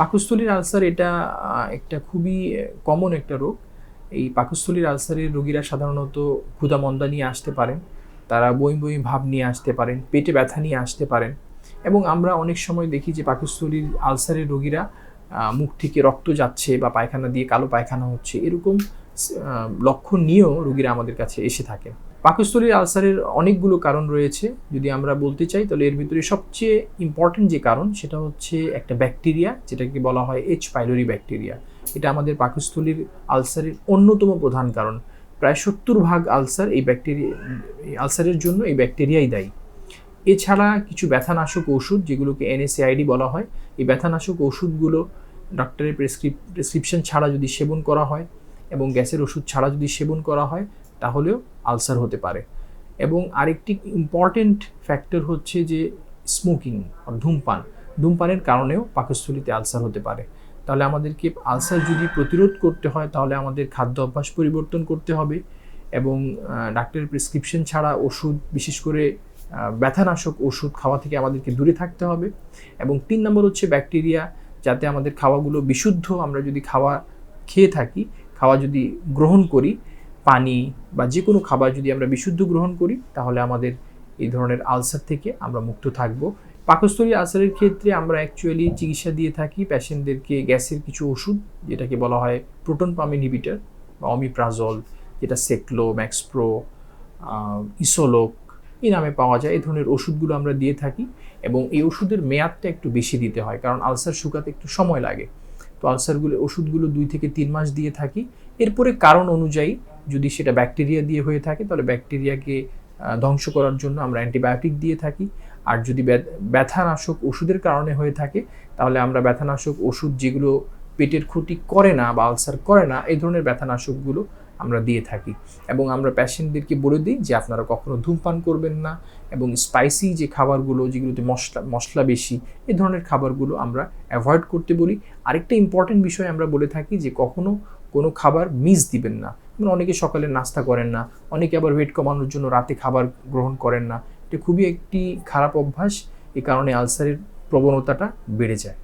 পাকস্থলীর আলসার এটা একটা খুবই কমন একটা রোগ। এই পাকস্থলীর আলসারের রোগীরা সাধারণত ক্ষুধা মন্দা নিয়ে আসতে পারেন, তারা বই বই ভাব নিয়ে আসতে পারেন, পেটে ব্যথা নিয়ে আসতে পারেন এবং আমরা অনেক সময় দেখি যে পাকস্থলীর আলসারের রোগীরা মুখ থেকে রক্ত যাচ্ছে বা পায়খানা দিয়ে কালো পায়খানা হচ্ছে, এরকম লক্ষণ নিয়েও রুগীরা আমাদের কাছে এসে থাকেন। পাকস্থলীর আলসারের অনেকগুলো কারণ রয়েছে। যদি আমরা বলতে চাই, তাহলে এর ভিতরে সবচেয়ে ইম্পর্টেন্ট যে কারণ, সেটা হচ্ছে একটা ব্যাকটেরিয়া যেটাকে বলা হয় এইচ পাইলোরি ব্যাকটেরিয়া এটা আমাদের পাকস্থলীর আলসারের অন্যতম প্রধান কারণ। প্রায় সত্তর ভাগ আলসার এই ব্যাকটেরিয়া আলসারের জন্য এই ব্যাকটেরিয়াই দায়ী। এছাড়া কিছু ব্যথানাশক ওষুধ, যেগুলোকে এনএসএআইডি বলা হয়, এই ব্যথানাশক ওষুধগুলো ডক্টরের প্রেসক্রিপ প্রেসক্রিপশন ছাড়া যদি সেবন করা হয় এবং গ্যাসের ওষুধ ছাড়া যদি সেবন করা হয়, তাহলেও আলসার হতে পারে। এবং আরেকটি ইম্পর্টেন্ট ফ্যাক্টর হচ্ছে যে স্মোকিং ধূমপান। ধূমপানের কারণেও পাকস্থলীতে আলসার হতে পারে। তাহলে আমাদেরকে আলসার যদি প্রতিরোধ করতে হয়, তাহলে আমাদের খাদ্য অভ্যাস পরিবর্তন করতে হবে এবং ডাক্তারের প্রেসক্রিপশন ছাড়া ওষুধ, বিশেষ করে ব্যথানাশক ওষুধ খাওয়া থেকে আমাদেরকে দূরে থাকতে হবে। এবং তিন নম্বর হচ্ছে ব্যাকটেরিয়া যাতে আমাদের খাওয়াগুলো বিশুদ্ধ, আমরা যদি খাওয়া খেয়ে থাকি খাওয়া যদি গ্রহণ করি, পানি বা যে কোনো খাবার যদি আমরা বিশুদ্ধ গ্রহণ করি, তাহলে আমাদের এই ধরনের আলসার থেকে আমরা মুক্ত থাকব। পাকস্থলী আলসারের ক্ষেত্রে আমরা অ্যাকচুয়ালি চিকিৎসা দিয়ে থাকি প্যাশেন্টদেরকে গ্যাসের কিছু ওষুধ, যেটাকে বলা হয় প্রোটন পাম্প ইনহিবিটার বা অমিপ্রাজল যেটা সেকলো ম্যাক্সপ্রো ইসোলোক এই নামে পাওয়া যায়। এই ধরনের ওষুধগুলো আমরা দিয়ে থাকি এবং এই ওষুধের মেয়াদটা একটু বেশি দিতে হয়, কারণ আলসার শুকাতে একটু সময় লাগে। তো আলসারগুলো ওষুধগুলো দুই থেকে তিন মাস দিয়ে থাকি। এরপরে কারণ অনুযায়ী যদি সেটা ব্যাকটেরিয়া দিয়ে হয়ে থাকে, তাহলে ব্যাকটেরিয়াকে ধ্বংস করার জন্য আমরা অ্যান্টিবায়োটিক দিয়ে থাকি। আর যদি ব্যথানাশক ওষুধের কারণে হয়ে থাকে, তাহলে আমরা ব্যথানাশক ওষুধ যেগুলো পেটের ক্ষতি করে না বা আলসার করে না, এই ধরনের ব্যথানাশকগুলো আমরা দিয়ে থাকি। এবং আমরা প্যাশেন্টদেরকে বলে দিই যে আপনারা কখনো ধূমপান করবেন না এবং স্পাইসি যে খাবারগুলো যেগুলোতে মশলা মশলা বেশি এই ধরনের খাবারগুলো আমরা অ্যাভয়েড করতে বলি। আরেকটা ইম্পর্টেন্ট বিষয় আমরা বলে থাকি যে কখনো কোনো খাবার মিস দিবেন না। যেমন অনেকে সকালে নাস্তা করেন না, অনেকে আবার ওয়েট কমানোর জন্য রাতে খাবার গ্রহণ করেন না। এটা খুবই একটি খারাপ অভ্যাস, এ কারণে আলসারের প্রবণতাটা বেড়ে যায়।